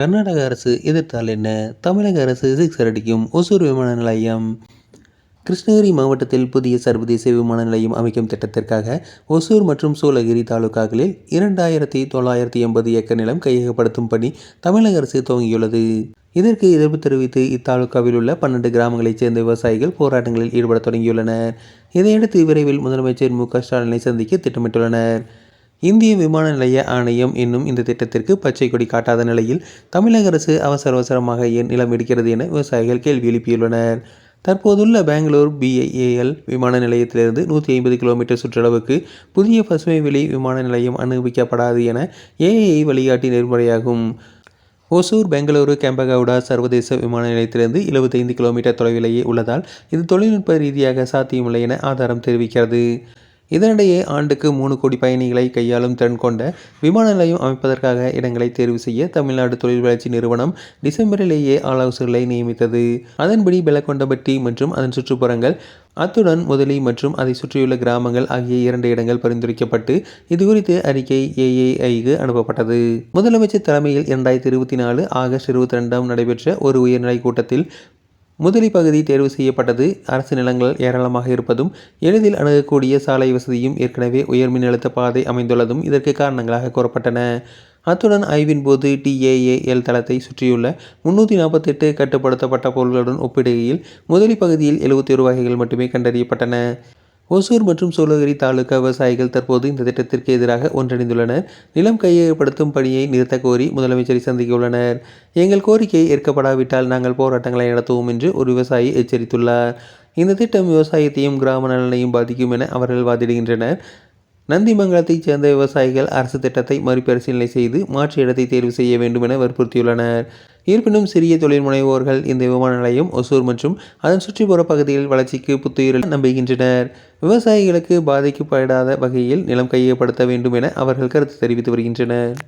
கர்நாடக அரசு எதிர்த்தால் என்ன? தமிழக அரசு சிக்ஸர் அடிக்கும் ஒசூர் விமான நிலையம். கிருஷ்ணகிரி மாவட்டத்தில் புதிய சர்வதேச விமான நிலையம் அமைக்கும் திட்டத்திற்காக ஒசூர் மற்றும் சூளகிரி தாலுகாக்களில் இரண்டாயிரத்தி தொள்ளாயிரத்தி எண்பது ஏக்கர் நிலம் கையகப்படுத்தும் பணி தமிழக அரசு துவங்கியுள்ளது. இதற்கு எதிர்ப்பு தெரிவித்து இத்தாலுக்காவில் உள்ள பன்னெண்டு கிராமங்களைச் சேர்ந்த விவசாயிகள் போராட்டங்களில் ஈடுபட தொடங்கியுள்ளனர். இதையடுத்து விரைவில் முதலமைச்சர் மு க ஸ்டாலினை சந்திக்க திட்டமிட்டுள்ளனர். இந்திய விமான நிலைய ஆணையம் என்னும் இந்த திட்டத்திற்கு பச்சை கொடி காட்டாத நிலையில் தமிழக அரசு அவசர அவசரமாக ஏன் நிலம் எடுக்கிறது என விவசாயிகள் கேள்வி எழுப்பியுள்ளனர். தற்போதுள்ள பெங்களூர் பிஐஏஎல் விமான நிலையத்திலிருந்து நூற்றி ஐம்பது கிலோமீட்டர் சுற்றளவுக்கு புதிய பசுமை வெளி விமான நிலையம் அனுமதிக்கப்படாது என ஏஐ வழிகாட்டி நெறிமுறையாகும். ஒசூர் பெங்களூரு கெம்பகவுடா சர்வதேச விமான நிலையத்திலிருந்து எழுபத்தைந்து கிலோமீட்டர் தொலைவிலேயே உள்ளதால் இது தொழில்நுட்ப ரீதியாக சாத்தியமில்லை என ஆதாரம் தெரிவிக்கிறது. இதனிடையே ஆண்டுக்கு மூணு கோடி பயணிகளை கையாளும் திறன் கொண்ட விமான நிலையம் அமைப்பதற்காக இடங்களை தேர்வு செய்ய தமிழ்நாடு தொழில் வளர்ச்சி நிறுவனம் டிசம்பரிலேயே ஆலோசகர்களை நியமித்தது. அதன்படி பெலகொண்டபட்டி மற்றும் அதன் சுற்றுப்புறங்கள் அத்துடன் முதலி மற்றும் அதை சுற்றியுள்ள கிராமங்கள் ஆகிய இரண்டு இடங்கள் பரிந்துரைக்கப்பட்டு இதுகுறித்து அறிக்கை ஏஏஐக்கு அனுப்பப்பட்டது. முதலமைச்சர் தலைமையில் இரண்டாயிரத்தி இருபத்தி நாலு ஆகஸ்ட் இருபத்தி ரெண்டாம் நடைபெற்ற ஒரு உயர்நிலை கூட்டத்தில் முதலி பகுதி தேர்வு செய்யப்பட்டது. அரசு நிலங்கள் ஏராளமாக இருப்பதும் எளிதில் அணுகக்கூடிய சாலை வசதியும் ஏற்கனவே உயர் மின்னழுத்த பாதை அமைந்துள்ளதும் இதற்கு காரணங்களாக கூறப்பட்டன. அத்துடன் ஆய்வின் போது டிஏஏஎல் தளத்தை சுற்றியுள்ள முன்னூற்றி நாற்பத்தெட்டு கட்டுப்படுத்தப்பட்ட பொருள்களுடன் ஒப்பிடுகையில் முதலி பகுதியில் எழுபத்தி ஒரு வகைகள் மட்டுமே கண்டறியப்பட்டன. ஒசூர் மற்றும் சூளகிரி தாலுகா விவசாயிகள் தற்போது இந்த திட்டத்திற்கு எதிராக ஒன்றிணைந்துள்ளனர். நிலம் கையகப்படுத்தும் பணியை நிறுத்த கோரி முதலமைச்சரை சந்திக்கவுள்ளனர். எங்கள் கோரிக்கை ஏற்கப்படாவிட்டால் நாங்கள் போராட்டங்களை நடத்துவோம் என்று ஒரு விவசாயி எச்சரித்துள்ளார். இந்த திட்டம் விவசாயத்தையும் கிராம நலனையும் பாதிக்கும் என அவர்கள் வாதிடுகின்றனர். நந்திமங்கலத்தைச் சேர்ந்த விவசாயிகள் அரசு திட்டத்தை மறுபரிசீலனை செய்து மாற்று இடத்தை தேர்வு செய்ய வேண்டும் என வற்புறுத்தியுள்ளனர். இருப்பினும் சிறிய தொழில் முனைவோர்கள் இந்த விமான நிலையம் ஒசூர் மற்றும் அதன் சுற்றுப்புற பகுதியில் வளர்ச்சிக்கு புத்துயிரில் நம்புகின்றனர். விவசாயிகளுக்கு பாதிக்கப்படாத வகையில் நிலம் கையகப்படுத்த வேண்டும் என அவர்கள் கருத்து தெரிவித்து வருகின்றனர்.